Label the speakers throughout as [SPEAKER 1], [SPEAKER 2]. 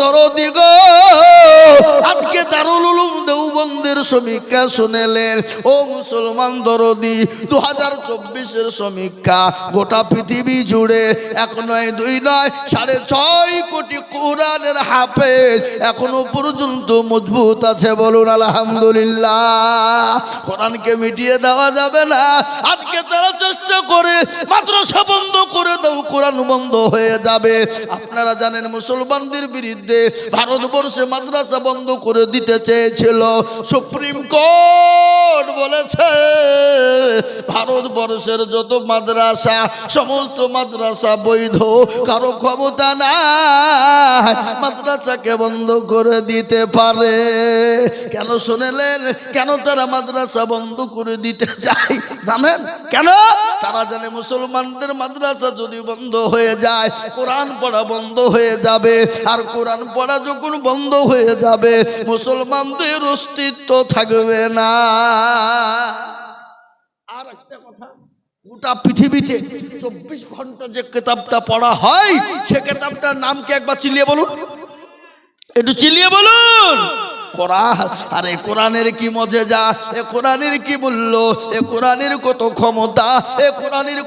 [SPEAKER 1] দরদি গো। আজকে দারুল উলুম দেওবন্দের সমীক্ষা শুনেলেন। ও মুসলমান দু হাজার সমীক্ষা গোটা পৃথিবী জুড়ে এক নয়, দুই নয়, সাড়ে ছয় কোটি কোরআনের হাফেজ এখনও পর্যন্ত মজবুত আছে বলুন আলহামদুলিল্লাহ। কোরআনকে মিটিয়ে দেওয়া যাবে না। তারা চেষ্টা করে বন্ধ করে কোরআন বন্ধ হয়ে যাবে। আপনারা জানেন মুসলমানদের বিরুদ্ধে ভারতবর্ষে মাদ্রাসা বন্ধ করে দিতে চেয়েছিল। সুপ্রিম কোর্ট বলেছে, ভারতবর্ষের যত মাদ্রাসা, সমস্ত মাদ্রাসা বৈধ, কারও ক্ষমতা নাই, মাদ্রাসাকে বন্ধ করে দিতে পারে। কেন শুনেলেন? কেন তারা মাদ্রাসা বন্ধ করে দিতে চায়? জানেন? কেন? তারা জানে মুসলমানদের মাদ্রাসা যদি বন্ধ হয়ে যায়, কোরআন পড়া বন্ধ হয়ে যাবে। আর কোরআন পড়া যখন বন্ধ হয়ে যাবে, মুসলমানদের অস্তিত্ব থাকবে না। আর একটা কথা, গোটা পৃথিবীতে চব্বিশ ঘণ্টা যে কেতাবটা পড়া হয়, সে কেতাবটার নাম কি একবার চিলিয়ে বলুন? একটু চিলিয়ে বলুন! এ এ কত ক্ষমতা? এ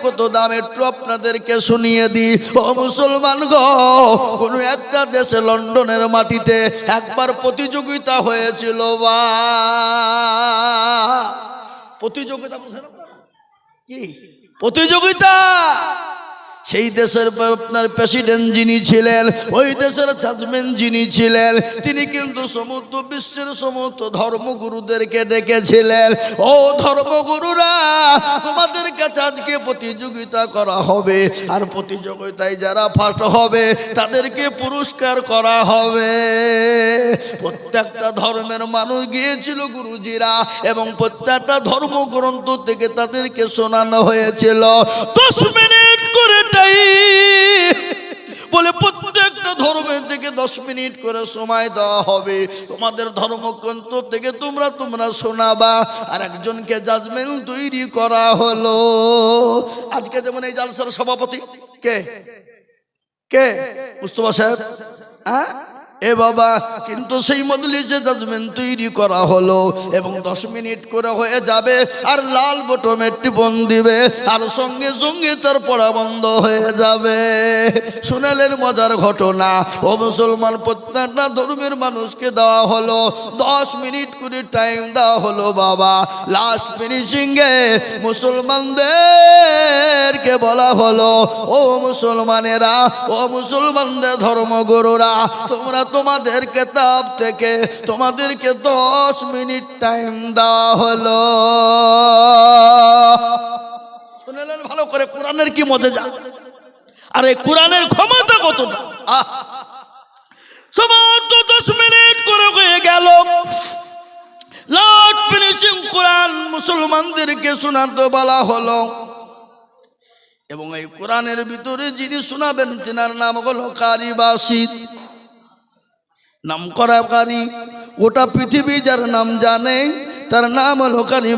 [SPEAKER 1] কত দাম? একটু আপনাদেরকে শুনিয়ে দিই। মুসলমান কোনো একটা দেশে লন্ডনের মাটিতে একবার প্রতিযোগিতা হয়েছিল, বা। প্রতিযোগিতা বুঝেন কি? প্রতিযোগিতা? সেই দেশের আপনার প্রেসিডেন্ট যিনি ছিলেন, ওই দেশের জাজমেন্ট যিনি ছিলেন, তিনি কিন্তু সমস্ত বিশ্বের সমস্ত ধর্মগুরুদেরকে ডেকেছিলেন। ও ধর্মগুরুরা তোমাদের কাছে আজকে প্রতিযোগিতা করা হবে, আর প্রতিযোগিতায় যারা ফার্স্ট হবে, তাদেরকে পুরস্কার করা হবে। প্রত্যেকটা ধর্মের মানুষ গিয়েছিল গুরুজিরা, এবং প্রত্যেকটা ধর্মগ্রন্থ থেকে তাদেরকে শোনানো হয়েছিল। দশ মিনিট করে টাইম বলে প্রত্যেকটা ধর্মের থেকে দশ মিনিট করে সময় দেওয়া হবে। তোমাদের ধর্মগ্রন্থ থেকে তোমরা তোমরা শোনাবা। আর একজনকে জাজমেন্ট তৈরি করা হলো। আজকে যেমন এই জালসার সভাপতি, কে? কে? মুস্তফা সাহেব হ্যাঁ? এ বাবা, কিন্তু সেই মজলিসে জাজমেন্ট তৈরি করা হলো এবং দশ মিনিট করে হয়ে যাবে, আর লাল বটমের টিপন দিবে, আর সঙ্গে সঙ্গে তার পড়া বন্ধ হয়ে যাবে। শুনালেন মজার ঘটনা, ও মুসলমান প্রত্যেকটা ধর্মের মানুষকে দেওয়া হলো, দশ মিনিট করে টাইম দেওয়া হলো বাবা। লাস্ট ফিনিশিংয়ে মুসলমানদেরকে বলা হলো, ও মুসলমানেরা, ও মুসলমানদের ধর্মগুরুরা, তোমরা তোমাদের কেতাব থেকে তোমাদেরকে দশ মিনিট টাইম দেওয়া হলো। শুনলেন ভালো করে, কোরআনের কি মজে যা। আর, কোরআনের ক্ষমতা কতটা! সমস্ত দশ মিনিট করে হয়ে গেল। ফিনিশিং কোরআন মুসলমানদেরকে শোনাতে বলা হলো। এবং এই কোরআনের ভিতরে যিনি শোনাবেন, তেনার নাম হলো কারি বাসিদ নাম করা কারি গোটা পৃথিবী যার নাম জানে, তার নাম হলো কারি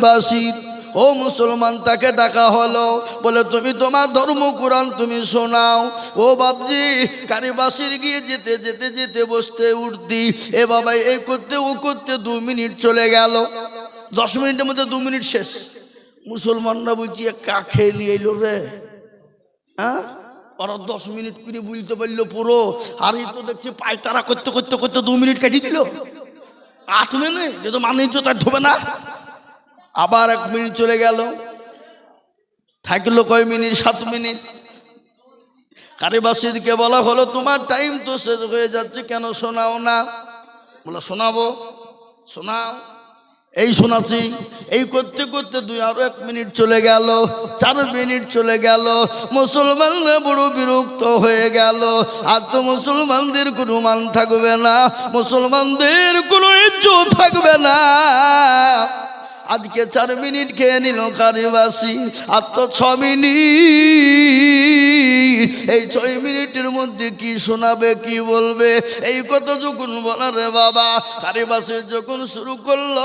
[SPEAKER 1] ও মুসলমান, তাকে ডাকা হলো। বলে, তুমি তোমার ধর্ম কোরআন তুমি শোনাও। ও বাবজি কারিবাসির গিয়ে যেতে যেতে যেতে বসতে উঠতি। এ বাবা, এ করতে, ও করতে দু মিনিট চলে গেল। দশ মিনিটের মধ্যে দু মিনিট শেষ। মুসলমানরা বলছি কাকে নিয়ে এলো রে? হ্যাঁ ওরা দশ মিনিট করে বুঝতে পারল, পুরো আর এই তো দেখছি পায়তারা করতে করতে করতে দু মিনিট কাটিয়ে দিল। আট মিনিট? যে তো মানুষ তার ধোবে না। আবার এক মিনিট চলে গেল। থাকল কয় মিনিট? সাত মিনিট। কারিবাসীরকে বলা হলো, তোমার টাইম তো শেষ হয়ে যাচ্ছে, কেন শোনাও না? বলে শোনাবো, শোনাও। এই শোনাচ্ছি, এই করতে করতে দুই আরও এক মিনিট চলে গেল, চার মিনিট চলে গেল মুসলমান বড় বিরক্ত হয়ে গেল। আর তো মুসলমানদের কোনো মান থাকবে না, মুসলমানদের কোনো ইজ্জত থাকবে না। আজকে চার মিনিট খেয়ে নিল কারিবাসী আর তো ছ মিনিট। এই ছয় মিনিটের মধ্যে কি শোনাবে, কি বলবে? এই কথা যখন বলা রে বাবা কারিবাসী যখন শুরু করল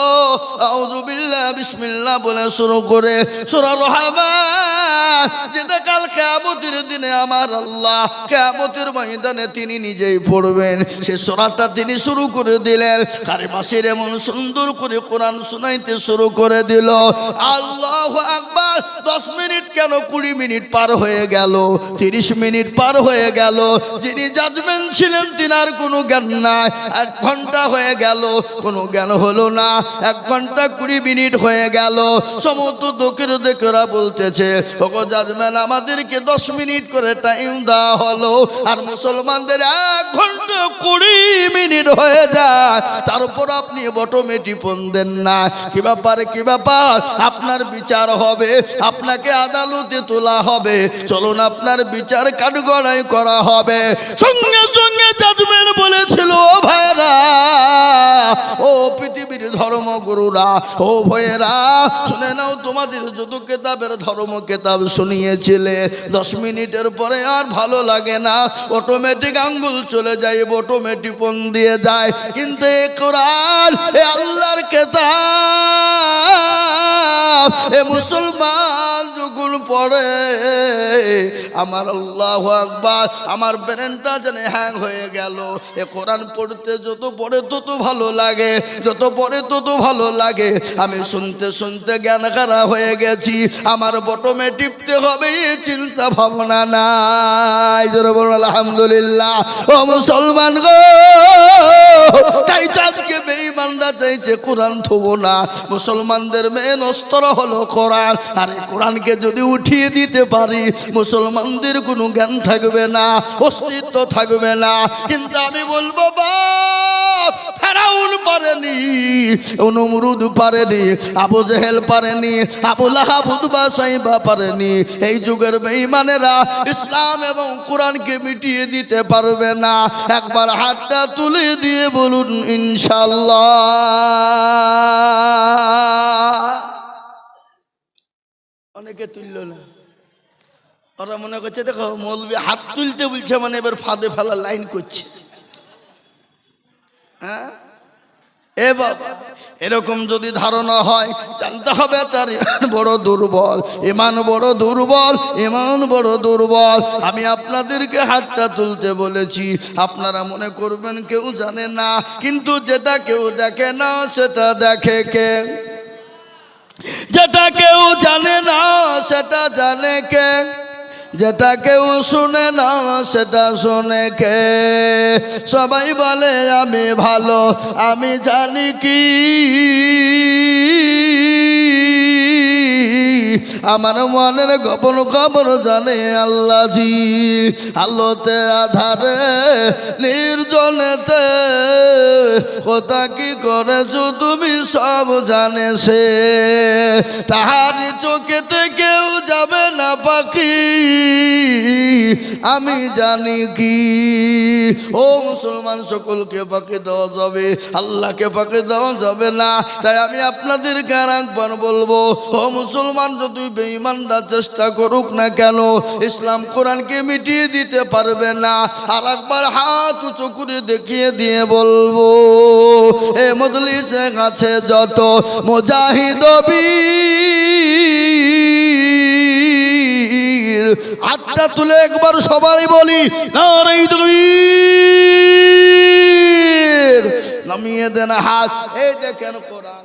[SPEAKER 1] আউযুবিল্লাহ বিসমিল্লাহ বলে শুরু করে, সুরা রহমান যেটা কাল কেয়ামতের দিনে আমার আল্লাহ, কেয়ামতের ময়দানে তিনি নিজেই পড়বেন। সে সোরাটা তিনি শুরু করে দিলেন। কারে মাসের এমন সুন্দর করে কোরআন শোনাইতে শুরু করে দিল। আল্লাহ আকবার, দশ মিনিট কেন কুড়ি মিনিট পার হয়ে গেল? তিরিশ মিনিট পার হয়ে গেল। যিনি জাজমেন্ট ছিলেন, তিনার কোনো জ্ঞান নাই। এক ঘণ্টা হয়ে গেল, কোনো জ্ঞান হলো না। এক ঘণ্টা কুড়ি মিনিট হয়ে গেল। সমস্ত দোকের দেখেরা বলতেছে, ওগো জাজম্যান আমাদেরকে দশ মিনিট করে টাইম দেওয়া হলো। আর মুসলমানদের এক ঘণ্টা কুড়ি মিনিট হয়ে যায়। তারপর আপনি বটমে টিপন দেন না। কি ব্যাপার কি ব্যাপার? আপনার বিচার হবে, আপনাকে আদালতে তোলা হবে। চলুন আপনার বিচার কাঠগড়াই করা হবে। সঙ্গে সঙ্গে জাজমেন্ট বলেছিল, ও ভাইরা ও পৃথিবীর ধর্মগুরুরা, ও ভয়েরা শুনে নাও, তোমাদের যত কেতাবের ধর্ম কেতাব শুনিয়েছিলে, দশ মিনিটের পরে আর ভালো লাগে না। অটোমেটিক আঙ্গুল চলে যায় অটোমেটিক পন দিয়ে যায় কিন্তু এ কোরআন, এ আল্লাহর কেতাব এ মুসলমান পড়ে। আমার আল্লাহ আকবার। আমার ব্রেনটা যেন হ্যাং হয়ে গেল। এ কোরআন পড়তে যত পড়ে তত ভালো লাগে। যত পড়ে তত ভালো লাগে। আমি শুনতে শুনতে জ্ঞান খারা হয়ে গেছি। আমার বটমে টিপতে হবে চিন্তা ভাবনা নাই। আলহামদুলিল্লাহ। ও মুসলমান গো! তাই তাদেরকে বেঈমানরা চাইছে, কোরআন থবো না। মুসলমানদের মেন অস্ত্র হলো কোরআন। আর এই কোরআনকে যদি উঠিয়ে দিতে পারি। মুসলমানদের কোনো জ্ঞান থাকবে না, অস্তিত্ব থাকবে না। কিন্তু আমি বলব, বাপ, ফেরাউন পারেনি, অনুমরুদ পারেনি, আবু জেহেল পারেনি, আবু লাহাব উদবা সাইবা পারেনি। এই যুগের বেঈমানেরা ইসলাম এবং কোরআনকে মিটিয়ে দিতে পারবে না। একবার হাতটা তুলে দিয়ে বলুন ইনশাল্লাহ অনেকে তুলল না। ওরা মনে করছে, দেখো, মৌলবি হাত তুলতে বলছে মানে এবার ফাঁদে ফেলা লাইন করছে। হ্যাঁ? এ বাবা, এরকম যদি ধারণা হয়, জানতে হবে তার ইমান বড় দুর্বল, ইমান বড় দুর্বল, ইমান বড় দুর্বল। আমি আপনাদেরকে হাতটা তুলতে বলেছি, আপনারা মনে করবেন কেউ জানে না, কিন্তু যেটা কেউ দেখে না, সেটা দেখে কে? যেটা জানে না সেটা জানে কে? যেটা কেউ শুনে না, সেটা শুনে কে? সবাই বলে, আমি ভালো, আমি জানি কি। আমার মনের গোপন খবর জানে আল্লাহ জি আলোতে, আধারে, নির্জনেতে। কোথা কি করেছ তুমি সব জানে সে। তাহার চোখেতে কেউ যাবে না পাখি? আমি জানি কি। ও মুসলমান, সকলকে পাকে দেওয়া যাবে, আল্লাহকে পাকে দেওয়া যাবে না। তাই আমি আপনাদেরকে আর একবার বলব, ও মুসলমান যদি বেঈমানরা চেষ্টা করুক না কেন, ইসলাম কোরআনকে মিটিয়ে দিতে পারবে না। আর একবার হাত উঁচু করে দেখিয়ে দিয়ে বলব, এ মদলিসে কাছে যত মুজাহিদ বীর হাতটা তুলে একবার সবাই বলি নামিয়ে দেন হাত। এই দেখেন কোরআন।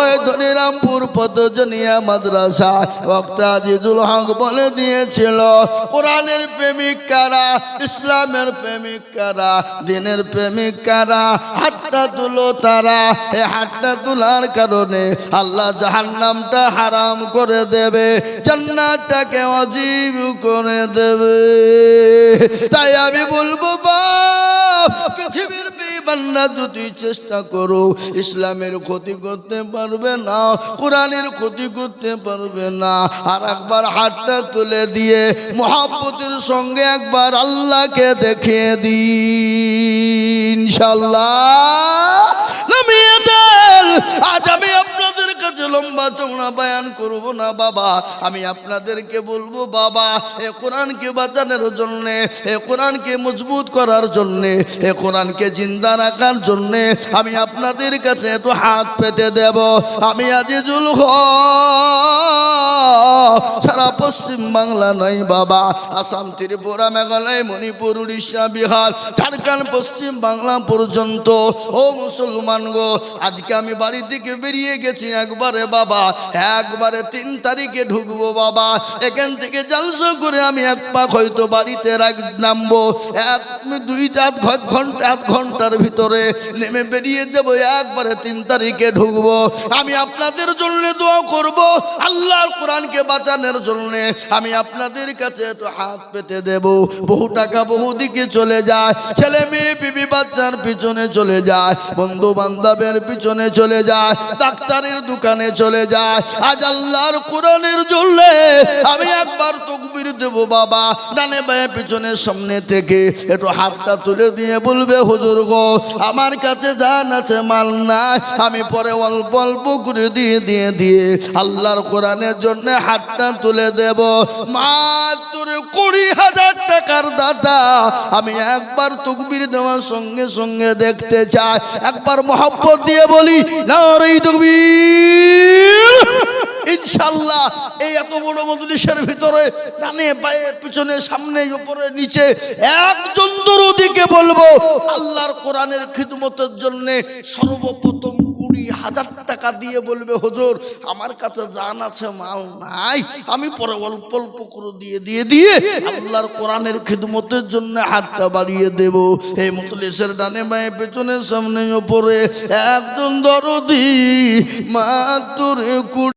[SPEAKER 1] ওই ধনিরামপুর পদজনিয়া মাদ্রাসা। বক্তা আজিজুল হক বলে দিয়েছিল, কোরআনের প্রেমিক কারা? ইসলামের প্রেমিক কারা? দিনের প্রেমিক কারা? হাতটা তুলো তারা। এই হাতটা তোলার কারণে আল্লাহ জাহান্নামটা হারাম করে দেবে, জান্নাতটাকে অজীব করে দেবে। তাই আমি বলব বাপ পৃথিবীর বেবান্না যদি চেষ্টা করো, ইসলামের ক্ষতি করতে পারবে না, কোরআনের ক্ষতি করতে পারবে না, আর একবার হাতটা তুলে দিয়ে মহাব্বতের সঙ্গে একবার আল্লাহকে দেখিয়ে দিন ইনশাল্লাহ আজ কাছে লম্বা চৌড়া বয়ান করব না বাবা। আমি আপনাদেরকে বলব, বাবা, এ কোরআনকে বাঁচানোর জন্যে, এ কোরআনকে মজবুত করার জন্যে, এ কোরআনকে জিন্দা রাখার জন্যে আমি আপনাদের কাছে একটু হাত পেতে দেব। আমি আজিজুল হক। সারা পশ্চিম বাংলা নাই বাবা, আসাম, ত্রিপুরা, মেঘালয়, মণিপুর, উড়িষ্যা, বিহার, ঝাড়খণ্ড, পশ্চিম বাংলা পর্যন্ত। ও মুসলমান গো, আজকে আমি বাড়ি থেকে বেরিয়ে গেছি একবারে বাবা, একবারে তিন তারিখে ঢুকবো বাবা। এখান থেকে জালসা করে আমি এক পাক হয়তো বাড়িতে রাখ নামবো। এক ঘ- ঘণ্টা আধ ঘণ্টার ভিতরে নেমে বেরিয়ে যাব, একবারে তিন তারিখে ঢুকবো। আমি আপনাদের জন্য দোয়া করব, আল্লাহর কোরআনকে বাঁচানোর জন্য। আমি আপনাদের কাছে একটু হাত পেতে দেব। বহু টাকা বহু দিকে চলে যায়। ছেলে মেয়ে, বিবি বাচ্চার পিছনে চলে যায়। বন্ধু বান্ধবের পিছনে চলে যায়। ডাক্তারের দোকানে চলে যায়। আজ আল্লাহর কোরআনের জন্য আমি একবার তকবির দেব বাবা। ডানে বায়ে পিছনে সামনে থেকে একটু হাতটা তুলে দিয়ে বলবে, হুজুর গো, আমার কাছে জান আছে, মাল নাই। আমি পরে অল্প অল্প করে দিয়ে দিয়ে দিয়ে আল্লাহর কোরআনের জন্য হাতটা তুলে দেব। মাত্র কুড়ি হাজার টাকার দাদা আমি একবার তকবির দেওয়ার সঙ্গে সঙ্গে দেখতে চাই। একবার মহব্বত দিয়ে বলি, না রে তকবির। ইনশাল্লাহ এই এত বড় মজলিসের ভিতরে ডানে পায়ে, পিছনে, সামনে, উপরে, নিচে একজন দরদিকে বলব, আল্লাহর কোরআনের খিদমতের জন্য সর্বপ্রথম হাজার টাকা দিয়ে বলবে, হজুর, আমার কাছে জান আছে, মাল নাই। আমি পরে অল্প অল্প করে দিয়ে দিয়ে দিয়ে আল্লাহর কোরআনের খিদমতের জন্য হাতটা বাড়িয়ে দেব। এই মতলিসের ডানে মায়ে পেছনে সামনে ওপরে একজন দরদি মাত্র কুড়ি